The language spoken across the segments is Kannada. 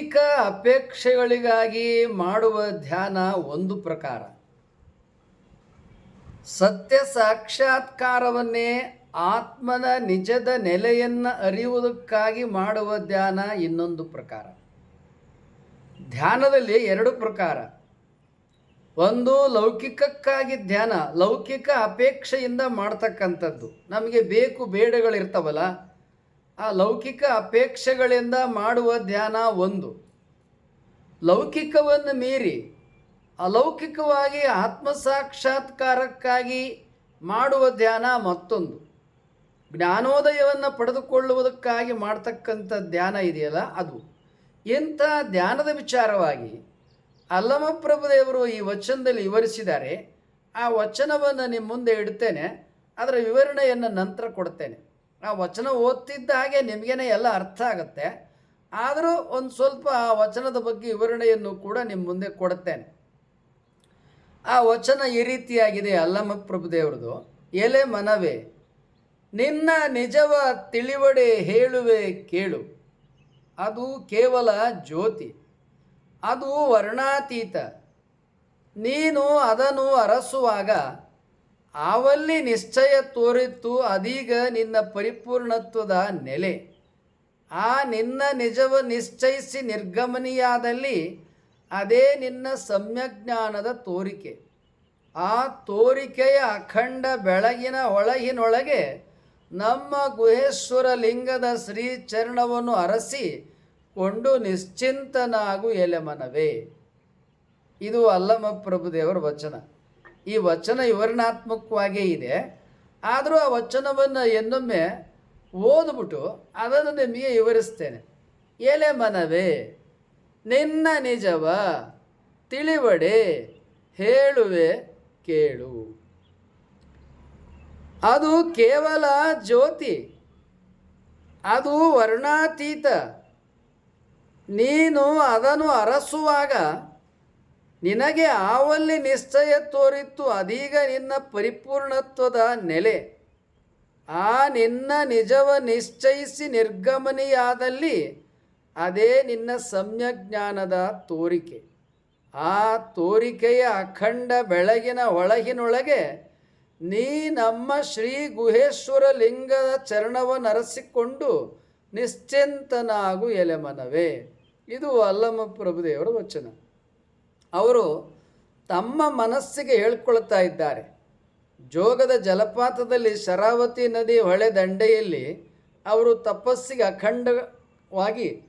ಲೌಕಿಕ ಅಪೇಕ್ಷೆಗಳಿಗಾಗಿ ಮಾಡುವ ಧ್ಯಾನ ಒಂದು ಪ್ರಕಾರ. ಸತ್ಯ ಸಾಕ್ಷಾತ್ಕಾರವನ್ನೇ ಆತ್ಮನ ನಿಜದ ನೆಲೆಯನ್ನು ಅರಿಯುವುದಕ್ಕಾಗಿ ಮಾಡುವ ಧ್ಯಾನ ಇನ್ನೊಂದು ಪ್ರಕಾರ. ಧ್ಯಾನದಲ್ಲಿ ಎರಡು ಪ್ರಕಾರ. ಒಂದು, ಲೌಕಿಕಕ್ಕಾಗಿ ಧ್ಯಾನ, ಲೌಕಿಕ ಅಪೇಕ್ಷೆಯಿಂದ ಮಾಡ್ತಕ್ಕಂಥದ್ದು. ನಮಗೆ ಬೇಕು ಬೇಡಗಳಿರ್ತಾವಲ್ಲ ಆ ಲೌಕಿಕ ಅಪೇಕ್ಷೆಗಳಿಂದ ಮಾಡುವ ಧ್ಯಾನ ಒಂದು. ಲೌಕಿಕವನ್ನು ಮೀರಿ ಅಲೌಕಿಕವಾಗಿ ಆತ್ಮಸಾಕ್ಷಾತ್ಕಾರಕ್ಕಾಗಿ ಮಾಡುವ ಧ್ಯಾನ ಮತ್ತೊಂದು. ಜ್ಞಾನೋದಯವನ್ನು ಪಡೆದುಕೊಳ್ಳುವುದಕ್ಕಾಗಿ ಮಾಡ್ತಕ್ಕಂಥ ಧ್ಯಾನ ಇದೆಯಲ್ಲ ಅದು. ಇಂಥ ಧ್ಯಾನದ ವಿಚಾರವಾಗಿ ಅಲ್ಲಮಪ್ರಭುದೇವರು ಈ ವಚನದಲ್ಲಿ ವಿವರಿಸಿದ್ದಾರೆ. ಆ ವಚನವನ್ನು ನಿಮ್ಮ ಮುಂದೆ ಇಡ್ತೇನೆ, ಅದರ ವಿವರಣೆಯನ್ನು ನಂತರ ಕೊಡ್ತೇನೆ. ಆ ವಚನ ಓದ್ತಿದ್ದ ಹಾಗೆ ನಿಮಗೇನೆ ಎಲ್ಲ ಅರ್ಥ ಆಗುತ್ತೆ. ಆದರೂ ಒಂದು ಸ್ವಲ್ಪ ಆ ವಚನದ ಬಗ್ಗೆ ವಿವರಣೆಯನ್ನು ಕೂಡ ನಿಮ್ಮ ಮುಂದೆ ಕೊಡುತ್ತೇನೆ ಆ ವಚನ ಈ ರೀತಿಯಾಗಿದೆ, ಅಲ್ಲಮ್ಮ ಪ್ರಭುದೇವ್ರದು ಎಲೆ ಮನವೇ, ನಿನ್ನ ನಿಜವ ತಿಳಿವಡೆ ಹೇಳುವೆ ಕೇಳು. ಅದು ಕೇವಲ ಜ್ಯೋತಿ, ಅದು ವರ್ಣಾತೀತ. ನೀನು ಅದನ್ನು ಅರಸುವಾಗ ಆವಲ್ಲಿ ನಿಶ್ಚಯ ತೋರಿತ್ತು ಅದೀಗ ನಿನ್ನ ಪರಿಪೂರ್ಣತ್ವದ ನೆಲೆ. ಆ ನಿನ್ನ ನಿಜವ ನಿಶ್ಚಯಿಸಿ ನಿರ್ಗಮನಿಯಾದಲ್ಲಿ ಅದೇ ನಿನ್ನ ಸಮ್ಯಜ್ಞಾನದ ತೋರಿಕೆ. ಆ ತೋರಿಕೆಯ ಅಖಂಡ ಬೆಳಗಿನ ಒಳಗಿನೊಳಗೆ ನಮ್ಮ ಗುಹೇಶ್ವರ ಲಿಂಗದ ಶ್ರೀ ಚರಣವನ್ನು ಅರಸಿ ಕೊಂಡು ನಿಶ್ಚಿಂತನಾಗು ಎಲೆಮನವೇ. ಇದು ಅಲ್ಲಮ ಪ್ರಭುದೇವರ ವಚನ. ಈ ವಚನ ವಿವರಣಾತ್ಮಕವಾಗೇ ಇದೆ. ಆದರೂ ಆ ವಚನವನ್ನು ಇನ್ನೊಮ್ಮೆ ಓದ್ಬಿಟ್ಟು ಅದನ್ನು ನಿಮಗೆ ವಿವರಿಸ್ತೇನೆ. ಎಲೆ ಮನವೇ, ನಿನ್ನ ನಿಜವ ತಿಳಿವಡೆ ಹೇಳುವೆ ಕೇಳು. ಅದು ಕೇವಲ ಜ್ಯೋತಿ, ಅದು ವರ್ಣಾತೀತ. ನೀನು ಅದನ್ನು ಅರಸುವಾಗ ನಿನಗೆ ಆವಲ್ಲಿ ನಿಶ್ಚಯ ತೋರಿತ್ತು, ಅದೀಗ ನಿನ್ನ ಪರಿಪೂರ್ಣತ್ವದ ನೆಲೆ. ಆ ನಿನ್ನ ನಿಜವ ನಿಶ್ಚಯಿಸಿ ನಿರ್ಗಮನಿಯಾದಲ್ಲಿ, ಅದೇ ನಿನ್ನ ಸಮ್ಯಜ್ಞಾನದ ತೋರಿಕೆ. ಆ ತೋರಿಕೆಯ ಅಖಂಡ ಬೆಳಗಿನ ಒಳಗಿನೊಳಗೆ ನೀ ನಮ್ಮ ಶ್ರೀ ಗುಹೇಶ್ವರ ಲಿಂಗದ ಚರಣವನ್ನು ಅರಸಿಕೊಂಡು ನಿಶ್ಚಿಂತನಾಗು ಎಲೆಮನವೇ. ಇದು ಅಲ್ಲಮ ಪ್ರಭುದೇವರ ವಚನ. ಅವರು ತಮ್ಮ ಮನಸ್ಸಿಗೆ ಹೇಳ್ಕೊಳ್ತಾ ಇದ್ದಾರೆ. ಜೋಗದ ಜಲಪಾತದಲ್ಲಿ ಶರಾವತಿ ನದಿ ಹೊಳೆ ದಂಡೆಯಲ್ಲಿ ಅವರು ತಪಸ್ಸಿಗೆ ಅಖಂಡವಾಗಿ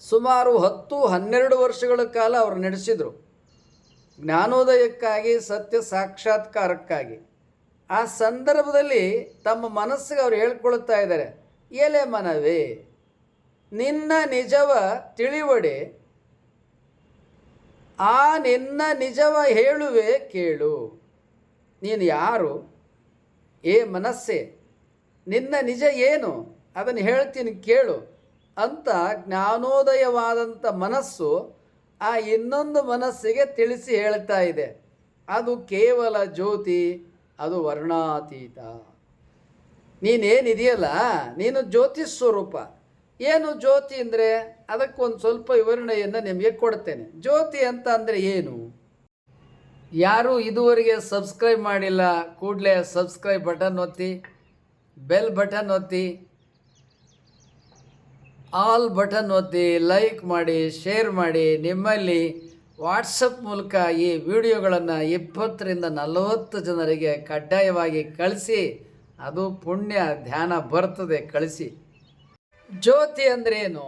ಸುಮಾರು ಹತ್ತು, ಹನ್ನೆರಡು ವರ್ಷಗಳ ಕಾಲ ಅವರು ನಡೆಸಿದರು. ಜ್ಞಾನೋದಯಕ್ಕಾಗಿ, ಸತ್ಯ ಸಾಕ್ಷಾತ್ಕಾರಕ್ಕಾಗಿ. ಆ ಸಂದರ್ಭದಲ್ಲಿ ತಮ್ಮ ಮನಸ್ಸಿಗೆ ಅವರು ಹೇಳ್ಕೊಳ್ತಾ ಇದ್ದಾರೆ ಎಲೆ ಮನವೇ, ನಿನ್ನ ನಿಜವ ತಿಳಿವಡೆ ಆ ನಿನ್ನ ನಿಜವ ಹೇಳುವೆ ಕೇಳು. ನೀನು ಯಾರು? ಏ ಮನಸ್ಸೇ, ನಿನ್ನ ನಿಜ ಏನು? ಅದನ್ನು ಹೇಳ್ತೀನಿ ಕೇಳು. ಅಂತ ಜ್ಞಾನೋದಯವಾದಂಥ ಮನಸ್ಸು ಆ ಇನ್ನೊಂದು ಮನಸ್ಸಿಗೆ ತಿಳಿಸಿ ಹೇಳ್ತಾ ಇದೆ. ಅದು ಕೇವಲ ಜ್ಯೋತಿ, ಅದು ವರ್ಣಾತೀತ. ನೀನೇನಿದೆಯಲ್ಲ? ನೀನು ಜ್ಯೋತಿ ಸ್ವರೂಪ. ಏನು ಜ್ಯೋತಿ ಅಂದರೆ ಅದಕ್ಕೊಂದು ಸ್ವಲ್ಪ ವಿವರಣೆಯನ್ನು ನಿಮಗೆ ಕೊಡ್ತೇನೆ. ಜ್ಯೋತಿ ಅಂತ ಅಂದರೆ ಏನು? ಯಾರು ಇದುವರೆಗೆ ಸಬ್ಸ್ಕ್ರೈಬ್ ಮಾಡಿಲ್ಲ, ಕೂಡಲೇ ಸಬ್ಸ್ಕ್ರೈಬ್ ಬಟನ್ ಒತ್ತಿ, ಬೆಲ್ ಬಟನ್ ಒತ್ತಿ, ಆಲ್ ಬಟನ್ ಒತ್ತಿ ಲೈಕ್ ಮಾಡಿ, ಶೇರ್ ಮಾಡಿ, ನಿಮ್ಮಲ್ಲಿ ವಾಟ್ಸಪ್ ಮೂಲಕ ಈ ವಿಡಿಯೋಗಳನ್ನು ಇಪ್ಪತ್ತರಿಂದ ನಲವತ್ತು ಜನರಿಗೆ ಕಡ್ಡಾಯವಾಗಿ ಕಳಿಸಿ, ಅದು ಪುಣ್ಯ ಧ್ಯಾನ ಬರ್ತದೆ, ಕಳಿಸಿ. ಜ್ಯೋತಿ ಅಂದ್ರೆ ಏನು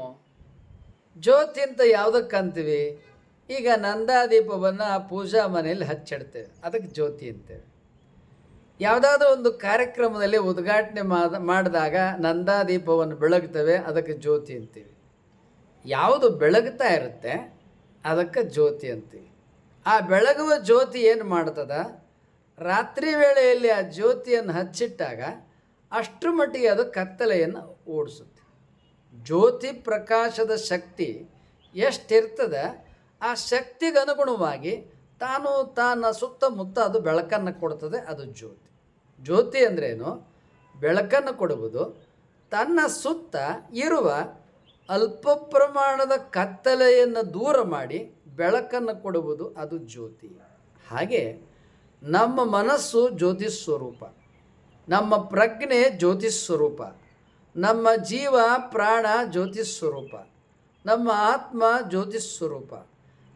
ಜ್ಯೋತಿ ಅಂತ ಯಾವುದಕ್ಕೆ ಅಂತೀವಿ? ಈಗ ನಂದಾದೀಪವನ್ನು ಪೂಜಾ ಮನೆಯಲ್ಲಿ ಹಚ್ಚಿಡ್ತೇವೆ. ಅದಕ್ಕೆ ಜ್ಯೋತಿ ಅಂತೇವೆ. ಯಾವುದಾದ್ರೂ ಒಂದು ಕಾರ್ಯಕ್ರಮದಲ್ಲಿ ಉದ್ಘಾಟನೆ ಮಾದ, ಮಾಡಿದಾಗ ನಂದಾದೀಪವನ್ನು ಬೆಳಗ್ತೇವೆ, ಅದಕ್ಕೆ ಜ್ಯೋತಿ ಅಂತೀವಿ. ಯಾವುದು ಬೆಳಗ್ತಾ ಇರುತ್ತೆ, ಅದಕ್ಕೆ ಜ್ಯೋತಿ ಅಂತೀವಿ. ಆ ಬೆಳಗುವ ಜ್ಯೋತಿ ಏನು ಮಾಡ್ತದ? ರಾತ್ರಿ ವೇಳೆಯಲ್ಲಿ ಆ ಜ್ಯೋತಿಯನ್ನು ಹಚ್ಚಿಟ್ಟಾಗ ಅಷ್ಟರ ಮಟ್ಟಿಗೆ ಅದು ಕತ್ತಲೆಯನ್ನು ಓಡಿಸುತ್ತೆ. ಜ್ಯೋತಿ ಪ್ರಕಾಶದ ಶಕ್ತಿ ಎಷ್ಟಿರ್ತದೆ, ಆ ಶಕ್ತಿಗೆ ಅನುಗುಣವಾಗಿ ತಾನು ತಾನ ಸುತ್ತಮುತ್ತ ಅದು ಬೆಳಕನ್ನು ಕೊಡ್ತದೆ, ಅದು ಜ್ಯೋತಿ. ಜ್ಯೋತಿ ಅಂದ್ರೇನು? ಬೆಳಕನ್ನು ಕೊಡುವುದು, ತನ್ನ ಸುತ್ತ ಇರುವ ಅಲ್ಪ ಪ್ರಮಾಣದ ಕತ್ತಲೆಯನ್ನು ದೂರ ಮಾಡಿ ಬೆಳಕನ್ನು ಕೊಡುವುದು, ಅದು ಜ್ಯೋತಿ. ಹಾಗೆ ನಮ್ಮ ಮನಸ್ಸು ಜ್ಯೋತಿ ಸ್ವರೂಪ ನಮ್ಮ ಪ್ರಜ್ಞೆ ಜ್ಯೋತಿ ಸ್ವರೂಪ ನಮ್ಮ ಜೀವ ಪ್ರಾಣ ಜ್ಯೋತಿ ಸ್ವರೂಪ, ನಮ್ಮ ಆತ್ಮ ಜ್ಯೋತಿ ಸ್ವರೂಪ.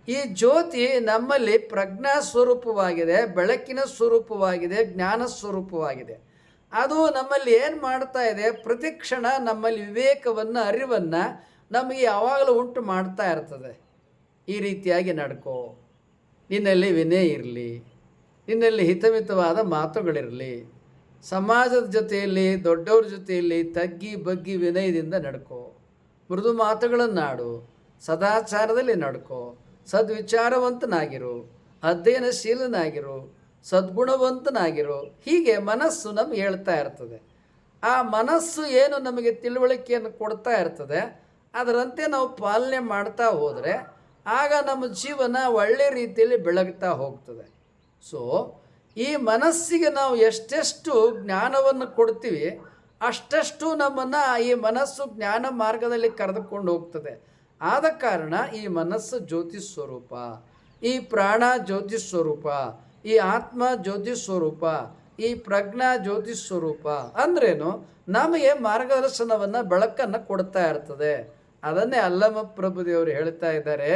ಈ ಜ್ಯೋತಿ ನಮ್ಮಲ್ಲಿ ಪ್ರಜ್ಞಾ ಸ್ವರೂಪವಾಗಿದೆ, ಬೆಳಕಿನ ಸ್ವರೂಪವಾಗಿದೆ, ಜ್ಞಾನ ಸ್ವರೂಪವಾಗಿದೆ. ಅದು ನಮ್ಮಲ್ಲಿ ಏನು ಮಾಡ್ತಾ ಇದೆ? ಪ್ರತಿಕ್ಷಣ ನಮ್ಮಲ್ಲಿ ವಿವೇಕವನ್ನು, ಅರಿವನ್ನು ನಮಗೆ ಯಾವಾಗಲೂ ಉಂಟು ಮಾಡ್ತಾ ಇರ್ತದೆ. ಈ ರೀತಿಯಾಗಿ ನಡ್ಕೋ. ನಿನ್ನಲ್ಲಿ ವಿನಯ ಇರಲಿ. ನಿನ್ನಲ್ಲಿ ಹಿತಮಿತವಾದ ಮಾತುಗಳಿರಲಿ. ಸಮಾಜದ ಜೊತೆಯಲ್ಲಿ, ದೊಡ್ಡವ್ರ ಜೊತೆಯಲ್ಲಿ ತಗ್ಗಿ ಬಗ್ಗಿ ವಿನಯದಿಂದ ನಡ್ಕೊ. ಮೃದು ಮಾತುಗಳನ್ನಾಡು, ಸದಾಚಾರದಲ್ಲಿ ನಡ್ಕೊ. ಸದ್ವಿಚಾರವಂತನಾಗಿರು, ಅಧ್ಯಯನಶೀಲನಾಗಿರು, ಸದ್ಗುಣವಂತನಾಗಿರು. ಹೀಗೆ ಮನಸ್ಸು ನಮ್ಗೆ ಹೇಳ್ತಾ ಇರ್ತದೆ. ಆ ಮನಸ್ಸು ಏನು ನಮಗೆ ತಿಳುವಳಿಕೆಯನ್ನು ಕೊಡ್ತಾ ಇರ್ತದೆ, ಅದರಂತೆ ನಾವು ಪಾಲನೆ ಮಾಡ್ತಾ ಹೋದರೆ, ಆಗ ನಮ್ಮ ಜೀವನ ಒಳ್ಳೆ ರೀತಿಯಲ್ಲಿ ಬೆಳಗ್ತಾ ಹೋಗ್ತದೆ. ಸೊ ಈ ಮನಸ್ಸಿಗೆ ನಾವು ಎಷ್ಟೆಷ್ಟು ಜ್ಞಾನವನ್ನು ಕೊಡ್ತೀವಿ, ಅಷ್ಟೆಷ್ಟು ನಮ್ಮನ್ನು ಈ ಮನಸ್ಸು ಜ್ಞಾನ ಮಾರ್ಗದಲ್ಲಿ ಕರೆದುಕೊಂಡು ಹೋಗ್ತದೆ. ಆದ ಕಾರಣ ಈ ಮನಸ್ಸು ಜ್ಯೋತಿ ಸ್ವರೂಪ, ಈ ಪ್ರಾಣ ಜ್ಯೋತಿ ಸ್ವರೂಪ, ಈ ಆತ್ಮ ಜ್ಯೋತಿ ಸ್ವರೂಪ, ಈ ಪ್ರಜ್ಞಾ ಜ್ಯೋತಿ ಸ್ವರೂಪ ಅಂದ್ರೇನು ನಮಗೆ ಮಾರ್ಗದರ್ಶನವನ್ನು ಬೆಳಕನ್ನು ಕೊಡ್ತಾ ಇರ್ತದೆ. ಅದನ್ನೇ ಅಲ್ಲಮ ಪ್ರಭುದೇವರು ಹೇಳ್ತಾ ಇದ್ದಾರೆ,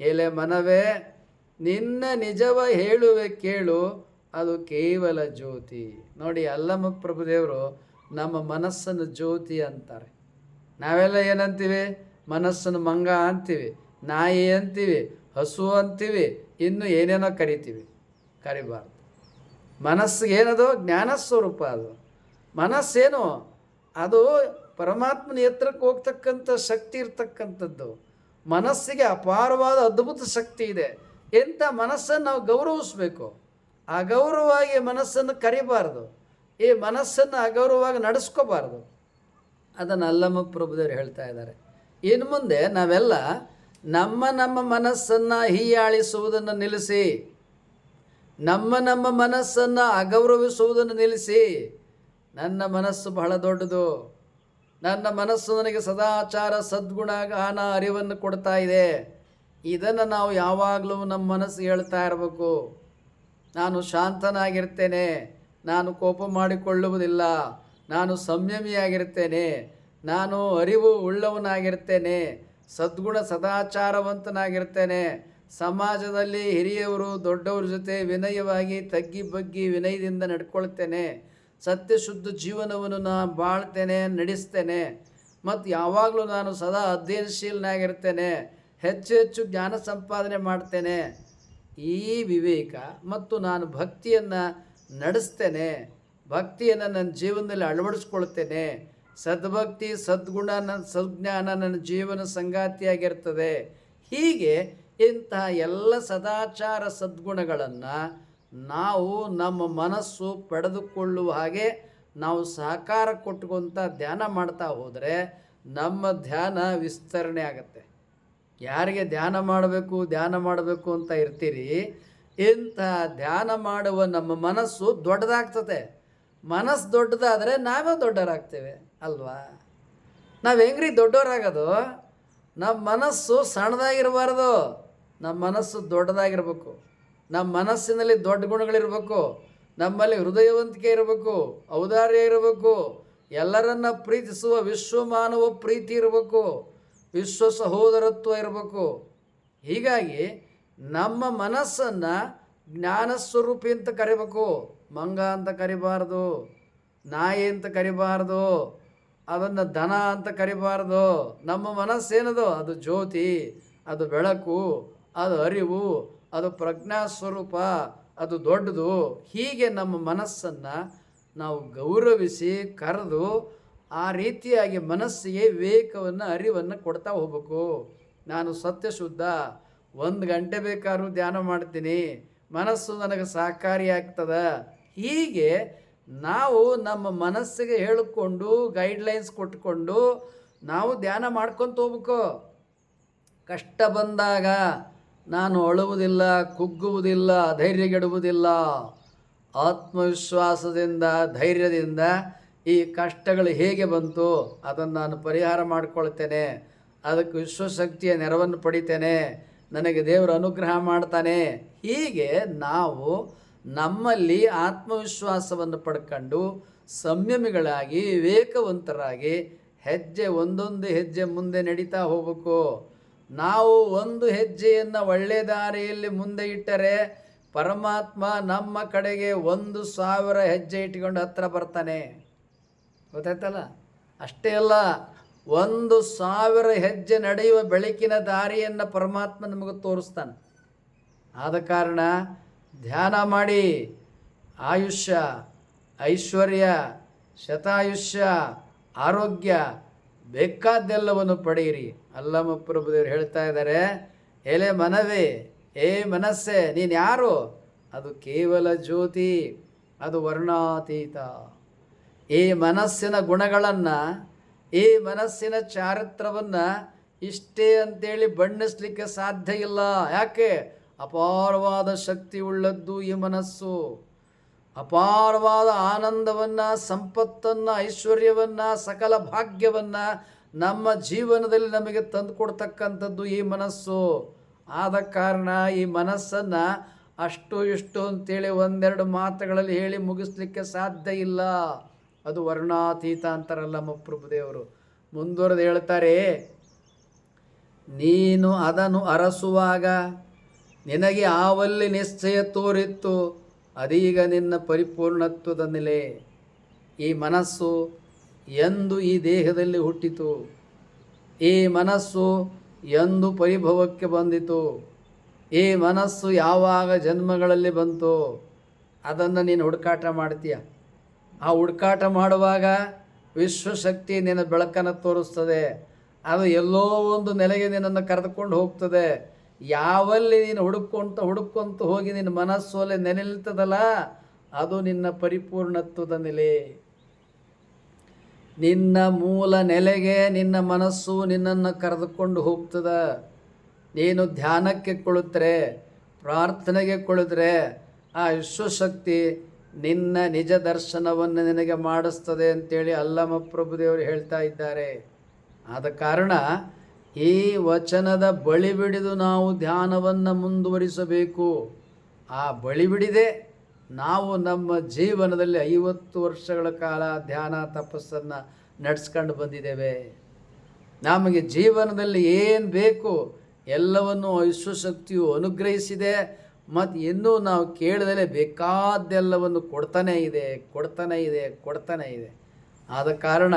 ಎಲೆ ಮನವೇ, ನಿನ್ನ ನಿಜವ ಹೇಳುವೆ ಕೇಳು ಅದು ಕೇವಲ ಜ್ಯೋತಿ. ನೋಡಿ ಅಲ್ಲಮ್ಮ ಪ್ರಭುದೇವರು ನಮ್ಮ ಮನಸ್ಸನ್ನು ಜ್ಯೋತಿ ಅಂತಾರೆ. ನಾವೆಲ್ಲ ಏನಂತೀವಿ? ಮನಸ್ಸನ್ನು ಮಂಗ ಅಂತೀವಿ, ನಾಯಿ ಅಂತೀವಿ, ಹಸು ಅಂತೀವಿ, ಇನ್ನು ಏನೇನೋ ಕರಿತೀವಿ. ಕರಿಬಾರ್ದು. ಮನಸ್ಸಿಗೇನದು ಜ್ಞಾನ ಸ್ವರೂಪ ಅದು. ಮನಸ್ಸೇನು? ಅದು ಪರಮಾತ್ಮನ ಎತ್ತರಕ್ಕೆ ಹೋಗ್ತಕ್ಕಂಥ ಶಕ್ತಿ ಇರ್ತಕ್ಕಂಥದ್ದು. ಮನಸ್ಸಿಗೆ ಅಪಾರವಾದ ಅದ್ಭುತ ಶಕ್ತಿ ಇದೆ. ಎಂಥ ಮನಸ್ಸನ್ನು ನಾವು ಗೌರವಿಸ್ಬೇಕು? ಅಗೌರವವಾಗಿ ಮನಸ್ಸನ್ನು ಕರಿಬಾರ್ದು. ಈ ಮನಸ್ಸನ್ನು ಅಗೌರವವಾಗಿ ನಡೆಸ್ಕೋಬಾರ್ದು. ಅದನ್ನು ಅಲ್ಲಮ್ಮ ಪ್ರಭುದೇವರು ಹೇಳ್ತಾ ಇದ್ದಾರೆ. ಇನ್ನು ಮುಂದೆ ನಾವೆಲ್ಲ ನಮ್ಮ ನಮ್ಮ ಮನಸ್ಸನ್ನು ಹೀಯಾಳಿಸುವುದನ್ನು ನಿಲ್ಲಿಸಿ, ನಮ್ಮ ನಮ್ಮ ಮನಸ್ಸನ್ನು ಅಗೌರವಿಸುವುದನ್ನು ನಿಲ್ಲಿಸಿ, ನನ್ನ ಮನಸ್ಸು ಬಹಳ ದೊಡ್ಡದು. ನನ್ನ ಮನಸ್ಸು ನನಗೆ ಸದಾಚಾರ ಸದ್ಗುಣ ಗಾನ ಅರಿವನ್ನು ಕೊಡ್ತಾ ಇದೆ. ಇದನ್ನು ನಾವು ಯಾವಾಗಲೂ ನಮ್ಮ ಮನಸ್ಸು ಹೇಳ್ತಾ ಇರಬೇಕು. ನಾನು ಶಾಂತನಾಗಿರ್ತೇನೆ. ನಾನು ಕೋಪ ಮಾಡಿಕೊಳ್ಳುವುದಿಲ್ಲ. ನಾನು ಸಂಯಮಿಯಾಗಿರ್ತೇನೆ. ನಾನು ಅರಿವು ಉಳ್ಳವನಾಗಿರ್ತೇನೆ. ಸದ್ಗುಣ ಸದಾಚಾರವಂತನಾಗಿರ್ತೇನೆ. ಸಮಾಜದಲ್ಲಿ ಹಿರಿಯವರು ದೊಡ್ಡವ್ರ ಜೊತೆ ವಿನಯವಾಗಿ ತಗ್ಗಿ ಬಗ್ಗಿ ವಿನಯದಿಂದ ನಡ್ಕೊಳ್ತೇನೆ. ಸತ್ಯಶುದ್ಧ ಜೀವನವನ್ನು ನಾನು ಬಾಳ್ತೇನೆ, ನಡೆಸ್ತೇನೆ. ಮತ್ತು ಯಾವಾಗಲೂ ನಾನು ಸದಾ ಅಧ್ಯಯನಶೀಲನಾಗಿರ್ತೇನೆ. ಹೆಚ್ಚು ಹೆಚ್ಚು ಜ್ಞಾನ ಸಂಪಾದನೆ ಮಾಡ್ತೇನೆ. ಈ ವಿವೇಕ ಮತ್ತು ನಾನು ಭಕ್ತಿಯನ್ನು ನಡೆಸ್ತೇನೆ, ಭಕ್ತಿಯನ್ನು ನನ್ನ ಜೀವನದಲ್ಲಿ ಅಳವಡಿಸ್ಕೊಳ್ತೇನೆ. ಸದ್ಭಕ್ತಿ, ಸದ್ಗುಣ, ನನ್ನ ಸಜ್ಞಾನ ನನ್ನ ಜೀವನ ಸಂಗಾತಿಯಾಗಿರ್ತದೆ. ಹೀಗೆ ಇಂತಹ ಎಲ್ಲ ಸದಾಚಾರ ಸದ್ಗುಣಗಳನ್ನು ನಾವು ನಮ್ಮ ಮನಸ್ಸು ಪಡೆದುಕೊಳ್ಳುವ ಹಾಗೆ ನಾವು ಸಹಕಾರ ಕೊಟ್ಕೊಂತ ಧ್ಯಾನ ಮಾಡ್ತಾ ಹೋದರೆ ನಮ್ಮ ಧ್ಯಾನ ವಿಸ್ತರಣೆ ಆಗುತ್ತೆ. ಯಾರಿಗೆ ಧ್ಯಾನ ಮಾಡಬೇಕು ಧ್ಯಾನ ಮಾಡಬೇಕು ಅಂತ ಇರ್ತೀರಿ, ಇಂಥ ಧ್ಯಾನ ಮಾಡುವ ನಮ್ಮ ಮನಸ್ಸು ದೊಡ್ಡದಾಗ್ತದೆ. ಮನಸ್ಸು ದೊಡ್ಡದಾದರೆ ನಾವೇ ದೊಡ್ಡವರಾಗ್ತೇವೆ ಅಲ್ವಾ? ನಾವು ಹೆಂಗ್ರಿ ದೊಡ್ಡವರಾಗೋದು ನಮ್ಮ ಮನಸ್ಸು ಸಣ್ಣದಾಗಿರಬಾರ್ದು ನಮ್ಮ ಮನಸ್ಸು ದೊಡ್ಡದಾಗಿರ್ಬೇಕು ನಮ್ಮ ಮನಸ್ಸಿನಲ್ಲಿ ದೊಡ್ಡ ಗುಣಗಳಿರಬೇಕು, ನಮ್ಮಲ್ಲಿ ಹೃದಯವಂತಿಕೆ ಇರಬೇಕು, ಔದಾರ್ಯ ಇರಬೇಕು, ಎಲ್ಲರನ್ನ ಪ್ರೀತಿಸುವ ವಿಶ್ವಮಾನವ ಪ್ರೀತಿ ಇರಬೇಕು. ವಿಶ್ವ ಸಹೋದರತ್ವ ಇರಬೇಕು. ಹೀಗಾಗಿ ನಮ್ಮ ಮನಸ್ಸನ್ನು ಜ್ಞಾನ ಸ್ವರೂಪಿ ಅಂತ ಕರಿಬೇಕು. ಮಂಗ ಅಂತ ಕರಿಬಾರ್ದು, ನಾಯಿ ಅಂತ ಕರಿಬಾರ್ದು, ಅದನ್ನು ದನ ಅಂತ ಕರಿಬಾರ್ದು. ನಮ್ಮ ಮನಸ್ಸೇನದು? ಅದು ಜ್ಯೋತಿ, ಅದು ಬೆಳಕು, ಅದು ಅರಿವು, ಅದು ಪ್ರಜ್ಞಾ ಸ್ವರೂಪ, ಅದು ದೊಡ್ಡದು. ಹೀಗೆ ನಮ್ಮ ಮನಸ್ಸನ್ನು ನಾವು ಗೌರವಿಸಿ ಕರೆದು ಆ ರೀತಿಯಾಗಿ ಮನಸ್ಸಿಗೆ ವಿವೇಕವನ್ನು, ಅರಿವನ್ನು ಕೊಡ್ತಾ ಹೋಗ್ಬೇಕು. ನಾನು ಸತ್ಯ ಶುದ್ಧ ಒಂದು ಗಂಟೆ ಬೇಕಾದ್ರೂ ಧ್ಯಾನ ಮಾಡ್ತೀನಿ. ಮನಸ್ಸು ನನಗೆ ಸಹಕಾರಿಯಾಗ್ತದ ಹೀಗೆ ನಾವು ನಮ್ಮ ಮನಸ್ಸಿಗೆ ಹೇಳಿಕೊಂಡು ಗೈಡ್ಲೈನ್ಸ್ ಕೊಟ್ಕೊಂಡು ನಾವು ಧ್ಯಾನ ಮಾಡ್ಕೊತ ಹೋಗ್ಬೇಕು. ಕಷ್ಟ ಬಂದಾಗ ನಾನು ಅಳುವುದಿಲ್ಲ, ಕುಗ್ಗುವುದಿಲ್ಲ, ಧೈರ್ಯಗೆಡುವುದಿಲ್ಲ. ಆತ್ಮವಿಶ್ವಾಸದಿಂದ, ಧೈರ್ಯದಿಂದ ಈ ಕಷ್ಟಗಳು ಹೇಗೆ ಬಂತು ಅದನ್ನು ನಾನು ಪರಿಹಾರ ಮಾಡಿಕೊಳ್ತೇನೆ. ಅದಕ್ಕೆ ವಿಶ್ವಶಕ್ತಿಯ ನೆರವನ್ನು ಪಡಿತೇನೆ. ನನಗೆ ದೇವರು ಅನುಗ್ರಹ ಮಾಡ್ತಾನೆ. ಹೀಗೆ ನಾವು ನಮ್ಮಲ್ಲಿ ಆತ್ಮವಿಶ್ವಾಸವನ್ನು ಪಡ್ಕೊಂಡು ಸಂಯಮಿಗಳಾಗಿ ವಿವೇಕವಂತರಾಗಿ ಹೆಜ್ಜೆ ಒಂದೊಂದು ಹೆಜ್ಜೆ ಮುಂದೆ ನಡೀತಾ ಹೋಗಬೇಕು. ನಾವು ಒಂದು ಹೆಜ್ಜೆಯನ್ನು ಒಳ್ಳೆ ದಾರಿಯಲ್ಲಿ ಮುಂದೆ ಇಟ್ಟರೆ ಪರಮಾತ್ಮ ನಮ್ಮ ಕಡೆಗೆ ಒಂದು ಸಾವಿರ ಹೆಜ್ಜೆ ಇಟ್ಕೊಂಡು ಹತ್ರ ಬರ್ತಾನೆ. ಗೊತ್ತಾಯ್ತಲ್ಲ? ಅಷ್ಟೇ ಅಲ್ಲ, ಒಂದು ಸಾವಿರ ಹೆಜ್ಜೆ ನಡೆಯುವ ಬೆಳಕಿನ ದಾರಿಯನ್ನು ಪರಮಾತ್ಮ ನಮಗೆ ತೋರಿಸ್ತಾನೆ. ಆದ ಕಾರಣ ಧ್ಯಾನ ಮಾಡಿ, ಆಯುಷ್ಯ, ಐಶ್ವರ್ಯ, ಶತಾಯುಷ್ಯ, ಆರೋಗ್ಯ ಬೇಕಾದ್ದೆಲ್ಲವನ್ನು ಪಡೆಯಿರಿ. ಅಲ್ಲಮ್ಮ ಪ್ರಭುದೇವರು ಹೇಳ್ತಾ ಇದ್ದಾರೆ, ಎಲೆ ಮನವೇ, ಏ ಮನಸ್ಸೆ, ನೀನು ಯಾರು? ಅದು ಕೇವಲ ಜ್ಯೋತಿ, ಅದು ವರ್ಣಾತೀತ. ಈ ಮನಸ್ಸಿನ ಗುಣಗಳನ್ನು, ಈ ಮನಸ್ಸಿನ ಚಾರಿತ್ರವನ್ನು ಇಷ್ಟೇ ಅಂತೇಳಿ ಬಣ್ಣಿಸ್ಲಿಕ್ಕೆ ಸಾಧ್ಯ ಇಲ್ಲ. ಯಾಕೆ? ಅಪಾರವಾದ ಶಕ್ತಿ ಉಳ್ಳದ್ದು ಈ ಮನಸ್ಸು. ಅಪಾರವಾದ ಆನಂದವನ್ನು, ಸಂಪತ್ತನ್ನು, ಐಶ್ವರ್ಯವನ್ನು, ಸಕಲ ಭಾಗ್ಯವನ್ನು ನಮ್ಮ ಜೀವನದಲ್ಲಿ ನಮಗೆ ತಂದುಕೊಡ್ತಕ್ಕಂಥದ್ದು ಈ ಮನಸ್ಸು. ಆದ ಕಾರಣ ಈ ಮನಸ್ಸನ್ನು ಅಷ್ಟು ಇಷ್ಟು ಅಂತೇಳಿ ಒಂದೆರಡು ಮಾತುಗಳಲ್ಲಿ ಹೇಳಿ ಮುಗಿಸ್ಲಿಕ್ಕೆ ಸಾಧ್ಯ ಇಲ್ಲ. ಅದು ವರ್ಣಾತೀತ ಅಂತಾರಲ್ಲ ಮಪ್ರಭುದೇವರು ಮುಂದುವರೆದು ಹೇಳ್ತಾರೆ, ನೀನು ಅದನ್ನು ಅರಸುವಾಗ ನಿನಗೆ ಆವಲ್ಲಿ ನಿಶ್ಚಯ ತೋರಿತ್ತು, ಅದೀಗ ನಿನ್ನ ಪರಿಪೂರ್ಣತ್ವದ ನೆಲೆ ಈ ಮನಸ್ಸು ಎಂದು ಈ ದೇಹದಲ್ಲಿ ಹುಟ್ಟಿತು. ಈ ಮನಸ್ಸು ಎಂದು ಪರಿಭವಕ್ಕೆ ಬಂದಿತು. ಈ ಮನಸ್ಸು ಯಾವಾಗ ಜನ್ಮಗಳಲ್ಲಿ ಬಂತು, ಅದನ್ನು ನೀನು ಹುಡುಕಾಟ ಮಾಡ್ತೀಯ? ಆ ಹುಡುಕಾಟ ಮಾಡುವಾಗ ವಿಶ್ವಶಕ್ತಿ ನಿನ್ನ ಬೆಳಕನ್ನು ತೋರಿಸ್ತದೆ. ಅದು ಎಲ್ಲೋ ಒಂದು ನೆಲೆಗೆ ನಿನ್ನನ್ನು ಕರೆದುಕೊಂಡು ಹೋಗ್ತದೆ. ಯಾವಲ್ಲಿ ನೀನು ಹುಡುಕೊಂತ ಹುಡುಕೊಂತ ಹೋಗಿ ನಿನ್ನ ಮನಸ್ಸು ಅಲ್ಲಿ ನೆನೆಲ್ತದಲ್ಲ ಅದು ನಿನ್ನ ಪರಿಪೂರ್ಣತ್ವದ ನೆಲೆ. ನಿನ್ನ ಮೂಲ ನೆಲೆಗೆ ನಿನ್ನ ಮನಸ್ಸು ನಿನ್ನನ್ನು ಕರೆದುಕೊಂಡು ಹೋಗ್ತದ. ನೀನು ಧ್ಯಾನಕ್ಕೆ ಕುಳಿತರೆ, ಪ್ರಾರ್ಥನೆಗೆ ಕುಳಿತರೆ, ಆ ವಿಶ್ವಶಕ್ತಿ ನಿನ್ನ ನಿಜ ದರ್ಶನವನ್ನು ನಿನಗೆ ಮಾಡಿಸ್ತದೆ ಅಂತೇಳಿ ಅಲ್ಲಮ ಪ್ರಭುದೇವರು ಹೇಳ್ತಾ ಇದ್ದಾರೆ. ಆದ ಕಾರಣ ಈ ವಚನದ ಬಳಿ ಬಿಡಿದು ನಾವು ಧ್ಯಾನವನ್ನು ಮುಂದುವರಿಸಬೇಕು. ಆ ಬಳಿ ಬಿಡಿದೆ ನಾವು ನಮ್ಮ ಜೀವನದಲ್ಲಿ ಐವತ್ತು ವರ್ಷಗಳ ಕಾಲ ಧ್ಯಾನ ತಪಸ್ಸನ್ನು ನಡೆಸ್ಕೊಂಡು ಬಂದಿದ್ದೇವೆ. ನಮಗೆ ಜೀವನದಲ್ಲಿ ಏನು ಬೇಕು ಎಲ್ಲವನ್ನು ವಿಶ್ವಶಕ್ತಿಯು ಅನುಗ್ರಹಿಸಿದೆ. ಮತ್ತು ಇನ್ನೂ ನಾವು ಕೇಳಿದರೆ ಬೇಕಾದ್ದೆಲ್ಲವನ್ನು ಕೊಡ್ತಾನೆ ಇದೆ ಕೊಡ್ತಾನೆ ಇದೆ ಕೊಡ್ತಾನೆ ಇದೆ. ಆದ ಕಾರಣ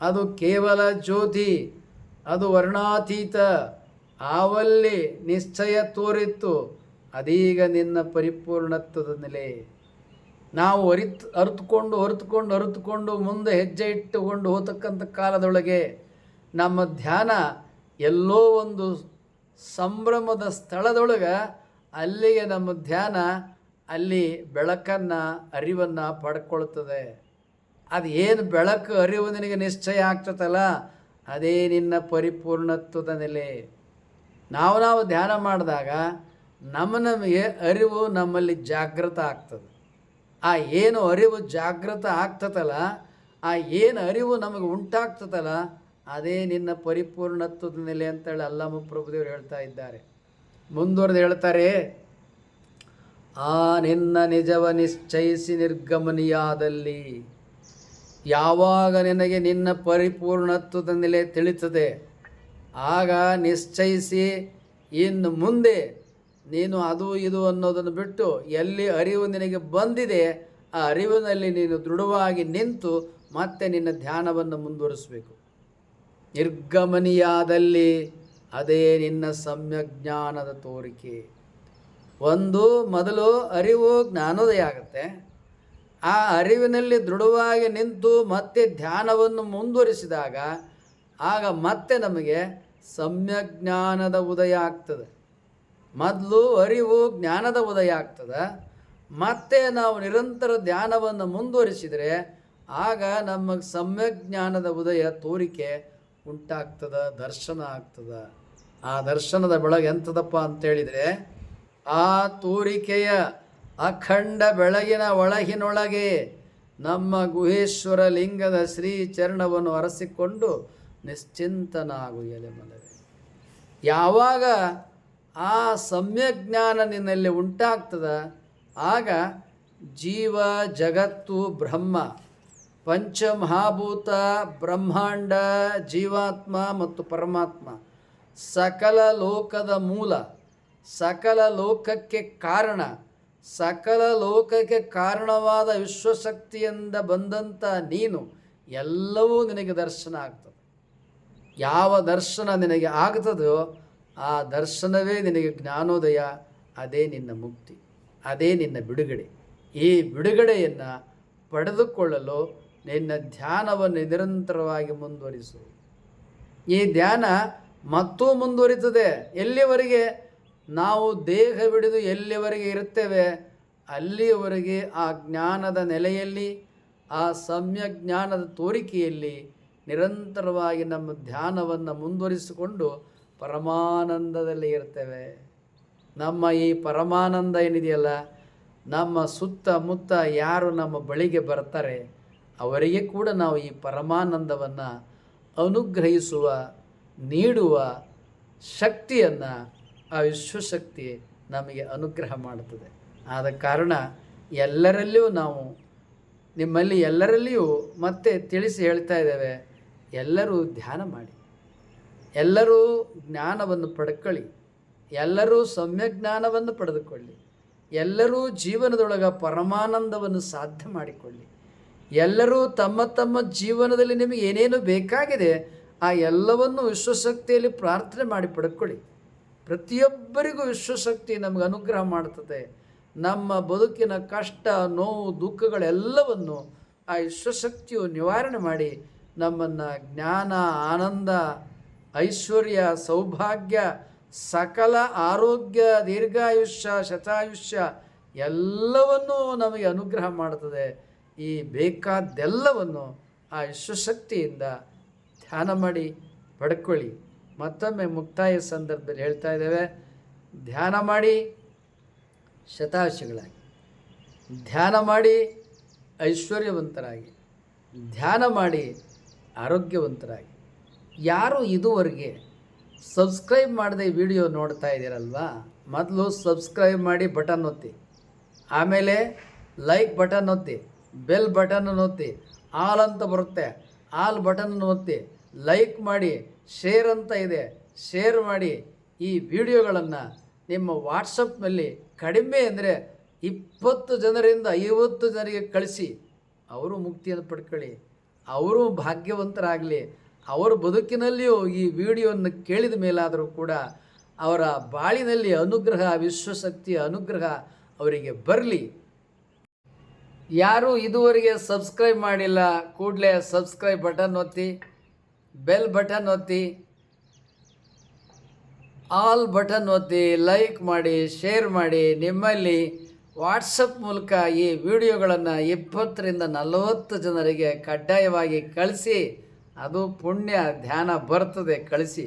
ಅದು ಕೇವಲ ಜ್ಯೋತಿ, ಅದು ವರ್ಣಾತೀತ, ಆವಲ್ಲಿ ನಿಶ್ಚಯ ತೋರಿತ್ತು, ಅದೀಗ ನಿನ್ನ ಪರಿಪೂರ್ಣತ್ವದ ನೆಲೆ. ನಾವು ಅರಿತು, ಅರಿತುಕೊಂಡು ಅರಿತುಕೊಂಡು ಅರಿತುಕೊಂಡು ಮುಂದೆ ಹೆಜ್ಜೆ ಇಟ್ಟುಕೊಂಡು ಹೋತಕ್ಕಂಥ ಕಾಲದೊಳಗೆ ನಮ್ಮ ಧ್ಯಾನ ಎಲ್ಲೋ ಒಂದು ಸಂಭ್ರಮದ ಸ್ಥಳದೊಳಗೆ ಅಲ್ಲಿಗೆ ನಮ್ಮ ಧ್ಯಾನ ಅಲ್ಲಿ ಬೆಳಕನ್ನು, ಅರಿವನ್ನು ಪಡ್ಕೊಳ್ತದೆ. ಅದು ಏನು ಬೆಳಕು ಅರಿವು ನಿನಗೆ ನಿಶ್ಚಯ ಆಗ್ತದಲ್ಲ, ಅದೇ ನಿನ್ನ ಪರಿಪೂರ್ಣತ್ವದ ನೆಲೆ. ನಾವು ನಾವು ಧ್ಯಾನ ಮಾಡಿದಾಗ ನಮ್ಮ ನಮಗೆ ಅರಿವು ನಮ್ಮಲ್ಲಿ ಜಾಗೃತ ಆಗ್ತದೆ. ಆ ಏನು ಅರಿವು ಜಾಗೃತ ಆಗ್ತದಲ್ಲ, ಆ ಏನು ಅರಿವು ನಮಗೆ ಉಂಟಾಗ್ತದಲ್ಲ, ಅದೇ ನಿನ್ನ ಪರಿಪೂರ್ಣತ್ವದ ನೆಲೆ ಅಂತೇಳಿ ಅಲ್ಲಮ್ಮ ಪ್ರಭುದೇವರು ಹೇಳ್ತಾ ಇದ್ದಾರೆ. ಮುಂದುವರೆದು ಹೇಳ್ತಾರೆ, ಆ ನಿನ್ನ ನಿಜವ ನಿಶ್ಚಯಿಸಿ ನಿರ್ಗಮನಿಯಾದಲ್ಲಿ. ಯಾವಾಗ ನಿನಗೆ ನಿನ್ನ ಪರಿಪೂರ್ಣತ್ವದ ನೆಲೆ ತಿಳಿತದೆ, ಆಗ ನಿಶ್ಚಯಿಸಿ ಇನ್ನು ಮುಂದೆ ನೀನು ಅದು ಇದು ಅನ್ನೋದನ್ನು ಬಿಟ್ಟು ಎಲ್ಲಿ ಅರಿವು ನಿನಗೆ ಬಂದಿದೆ, ಆ ಅರಿವಿನಲ್ಲಿ ನೀನು ದೃಢವಾಗಿ ನಿಂತು ಮತ್ತೆ ನಿನ್ನ ಧ್ಯಾನವನ್ನು ಮುಂದುವರಿಸಬೇಕು. ನಿರ್ಗಮನೀಯಾದಲ್ಲಿ ಅದೇ ನಿನ್ನ ಸಮ್ಯಕ್ ಜ್ಞಾನದ ತೋರಿಕೆ. ಒಂದು, ಮೊದಲು ಅರಿವು ಜ್ಞಾನೋದಯ ಆಗುತ್ತೆ. ಆ ಅರಿವಿನಲ್ಲಿ ದೃಢವಾಗಿ ನಿಂತು ಮತ್ತೆ ಧ್ಯಾನವನ್ನು ಮುಂದುವರಿಸಿದಾಗ ಆಗ ಮತ್ತೆ ನಮಗೆ ಸಮ್ಯಕ್ ಜ್ಞಾನದ ಉದಯ ಆಗ್ತದೆ. ಮೊದಲು ಅರಿವು ಜ್ಞಾನದ ಉದಯ ಆಗ್ತದೆ. ಮತ್ತೆ ನಾವು ನಿರಂತರ ಧ್ಯಾನವನ್ನು ಮುಂದುವರಿಸಿದರೆ ಆಗ ನಮಗೆ ಸಮ್ಯಕ್ ಜ್ಞಾನದ ಉದಯ ತೋರಿಕೆ ಉಂಟಾಗ್ತದ, ದರ್ಶನ ಆಗ್ತದ. ಆ ದರ್ಶನದ ಬೆಳಗ್ಗೆ ಎಂಥದಪ್ಪ ಅಂತೇಳಿದರೆ, ಆ ತೋರಿಕೆಯ ಅಖಂಡ ಬೆಳಗಿನ ಒಳಗಿನೊಳಗೆ ನಮ್ಮ ಗುಹೇಶ್ವರ ಲಿಂಗದ ಶ್ರೀ ಚರಣವನ್ನು ಅರಸಿಕೊಂಡು ನಿಶ್ಚಿಂತನಾಗು ಎಲೆ ಮಲವೇ ಯಾವಾಗ ಆ ಸಮ್ಯಜ್ಞಾನ ನಿನ್ನಲ್ಲಿ ಉಂಟಾಗ್ತದ, ಆಗ ಜೀವ, ಜಗತ್ತು, ಬ್ರಹ್ಮ ಪಂಚಮಹಾಭೂತ, ಬ್ರಹ್ಮಾಂಡ, ಜೀವಾತ್ಮ ಮತ್ತು ಪರಮಾತ್ಮ. ಸಕಲ ಲೋಕದ ಮೂಲ, ಸಕಲ ಲೋಕಕ್ಕೆ ಕಾರಣ, ಸಕಲ ಲೋಕಕ್ಕೆ ಕಾರಣವಾದ ವಿಶ್ವಶಕ್ತಿಯಿಂದ ಬಂದಂಥ ನೀನು ಎಲ್ಲವೂ ನಿನಗೆ ದರ್ಶನ ಆಗ್ತದೆ. ಯಾವ ದರ್ಶನ ನಿನಗೆ ಆಗ್ತದೋ ಆ ದರ್ಶನವೇ ನಿನಗೆ ಜ್ಞಾನೋದಯ, ಅದೇ ನಿನ್ನ ಮುಕ್ತಿ, ಅದೇ ನಿನ್ನ ಬಿಡುಗಡೆ. ಈ ಬಿಡುಗಡೆಯನ್ನು ಪಡೆದುಕೊಳ್ಳಲು ನಿನ್ನ ಧ್ಯಾನವನ್ನು ನಿರಂತರವಾಗಿ ಮುಂದುವರಿಸು. ಈ ಧ್ಯಾನ ಮತ್ತೂ ಮುಂದುವರಿತದೆ. ಎಲ್ಲಿಯವರೆಗೆ ನಾವು ದೇಹ ಬಿಡಿದು ಎಲ್ಲಿಯವರೆಗೆ ಇರುತ್ತೇವೆ? ಅಲ್ಲಿಯವರೆಗೆ ಆ ಜ್ಞಾನದ ನೆಲೆಯಲ್ಲಿ, ಆ ಸಮ್ಯ ಜ್ಞಾನದ ತೋರಿಕೆಯಲ್ಲಿ ನಿರಂತರವಾಗಿ ನಮ್ಮ ಧ್ಯಾನವನ್ನು ಮುಂದುವರಿಸಿಕೊಂಡು ಪರಮಾನಂದದಲ್ಲಿ ಇರ್ತೇವೆ. ನಮ್ಮ ಈ ಪರಮಾನಂದ ಏನಿದೆಯಲ್ಲ, ನಮ್ಮ ಸುತ್ತಮುತ್ತ ಯಾರು ನಮ್ಮ ಬಳಿಗೆ ಬರ್ತಾರೆ ಅವರಿಗೆ ಕೂಡ ನಾವು ಈ ಪರಮಾನಂದವನ್ನು ಅನುಗ್ರಹಿಸುವ, ನೀಡುವ ಶಕ್ತಿಯನ್ನು ಆ ವಿಶ್ವಶಕ್ತಿ ನಮಗೆ ಅನುಗ್ರಹ ಮಾಡುತ್ತದೆ. ಆದ ಕಾರಣ ಎಲ್ಲರಲ್ಲಿಯೂ ನಾವು, ನಿಮ್ಮಲ್ಲಿ ಎಲ್ಲರಲ್ಲಿಯೂ ಮತ್ತೆ ತಿಳಿಸಿ ಹೇಳ್ತಾ ಇದ್ದೇವೆ, ಎಲ್ಲರೂ ಧ್ಯಾನ ಮಾಡಿ. ಎಲ್ಲರೂ ಜ್ಞಾನವನ್ನು ಪಡ್ಕೊಳ್ಳಿ. ಎಲ್ಲರೂ ಸಮ್ಯ ಜ್ಞಾನವನ್ನು ಪಡೆದುಕೊಳ್ಳಿ. ಎಲ್ಲರೂ ಜೀವನದೊಳಗ ಪರಮಾನಂದವನ್ನು ಸಾಧ್ಯ ಮಾಡಿಕೊಳ್ಳಿ. ಎಲ್ಲರೂ ತಮ್ಮ ತಮ್ಮ ಜೀವನದಲ್ಲಿ ನಿಮಗೆ ಏನೇನು ಬೇಕಾಗಿದೆ, ಆ ಎಲ್ಲವನ್ನು ವಿಶ್ವಶಕ್ತಿಯಲ್ಲಿ ಪ್ರಾರ್ಥನೆ ಮಾಡಿ ಪಡ್ಕೊಳ್ಳಿ. ಪ್ರತಿಯೊಬ್ಬರಿಗೂ ವಿಶ್ವಶಕ್ತಿ ನಮಗೆ ಅನುಗ್ರಹ ಮಾಡ್ತದೆ. ನಮ್ಮ ಬದುಕಿನ ಕಷ್ಟ, ನೋವು, ದುಃಖಗಳೆಲ್ಲವನ್ನು ಆ ವಿಶ್ವಶಕ್ತಿಯು ನಿವಾರಣೆ ಮಾಡಿ ನಮ್ಮನ್ನು ಜ್ಞಾನ, ಆನಂದ, ಐಶ್ವರ್ಯ, ಸೌಭಾಗ್ಯ, ಸಕಲ ಆರೋಗ್ಯ, ದೀರ್ಘಾಯುಷ್ಯ, ಶತಾಯುಷ್ಯ ಎಲ್ಲವನ್ನೂ ನಮಗೆ ಅನುಗ್ರಹ ಮಾಡ್ತದೆ. ಈ ಬೇಕಾದ್ದೆಲ್ಲವನ್ನು ಆ ವಿಶ್ವಶಕ್ತಿಯಿಂದ ಧ್ಯಾನ ಮಾಡಿ ಪಡ್ಕೊಳ್ಳಿ. ಮತ್ತೊಮ್ಮೆ ಮುಕ್ತಾಯ ಸಂದರ್ಭದಲ್ಲಿ ಹೇಳ್ತಾ ಇದ್ದೇವೆ, ಧ್ಯಾನ ಮಾಡಿ ಶತಾಶಿಗಳಾಗಿ ಧ್ಯಾನ ಮಾಡಿ ಐಶ್ವರ್ಯವಂತರಾಗಿ, ಧ್ಯಾನ ಮಾಡಿ ಆರೋಗ್ಯವಂತರಾಗಿ. ಯಾರು ಇದುವರೆಗೆ ಸಬ್ಸ್ಕ್ರೈಬ್ ಮಾಡದೆ ವಿಡಿಯೋ ನೋಡ್ತಾ ಇದ್ದೀರಲ್ವಾ? ಮೊದಲು ಸಬ್ಸ್ಕ್ರೈಬ್ ಮಾಡಿ ಬಟನ್ ಒತ್ತಿ. ಆಮೇಲೆ ಲೈಕ್ ಬಟನ್ ಒತ್ತಿ. ಬೆಲ್ ಬಟನ್ ಒತ್ತಿ ಆಲ್ ಅಂತ ಬರುತ್ತೆ. ಆಲ್ ಬಟನ್ ಒತ್ತಿ, ಲೈಕ್ ಮಾಡಿ, ಶೇರ್ ಅಂತ ಇದೆ. ಶೇರ್ ಮಾಡಿ ಈ ವಿಡಿಯೋಗಳನ್ನು ನಿಮ್ಮ ವಾಟ್ಸಪ್ನಲ್ಲಿ ಕಡಿಮೆ ಅಂದರೆ ಇಪ್ಪತ್ತು ಜನರಿಂದ ಐವತ್ತು ಜನರಿಗೆ ಕಳಿಸಿ. ಅವರು ಮುಕ್ತಿಯನ್ನು ಪಡ್ಕೊಳ್ಳಿ. ಅವರು ಭಾಗ್ಯವಂತರಾಗಲಿ. ಅವರ ಬದುಕಿನಲ್ಲಿಯೂ ಈ ವಿಡಿಯೋವನ್ನು ಕೇಳಿದ ಮೇಲಾದರೂ ಕೂಡ ಅವರ ಬಾಳಿನಲ್ಲಿ ಅನುಗ್ರಹ, ವಿಶ್ವಶಕ್ತಿಯ ಅನುಗ್ರಹ ಅವರಿಗೆ ಬರಲಿ. ಯಾರು ಇದುವರೆಗೆ ಸಬ್ಸ್ಕ್ರೈಬ್ ಮಾಡಿಲ್ಲ, ಕೂಡಲೇ ಸಬ್ಸ್ಕ್ರೈಬ್ ಬಟನ್ ಒತ್ತಿ, ಬೆಲ್ ಬಟನ್ ಒತ್ತಿ, ಆಲ್ ಬಟನ್ ಒತ್ತಿ, ಲೈಕ್ ಮಾಡಿ, ಶೇರ್ ಮಾಡಿ, ನಿಮ್ಮಲ್ಲಿ ವಾಟ್ಸಪ್ ಮೂಲಕ ಈ ವಿಡಿಯೋಗಳನ್ನು ಇಪ್ಪತ್ತರಿಂದ ನಲವತ್ತು ಜನರಿಗೆ ಕಡ್ಡಾಯವಾಗಿ ಕಳಿಸಿ, ಅದು ಪುಣ್ಯ ಧ್ಯಾನ ಬರ್ತದೆ, ಕಳಿಸಿ.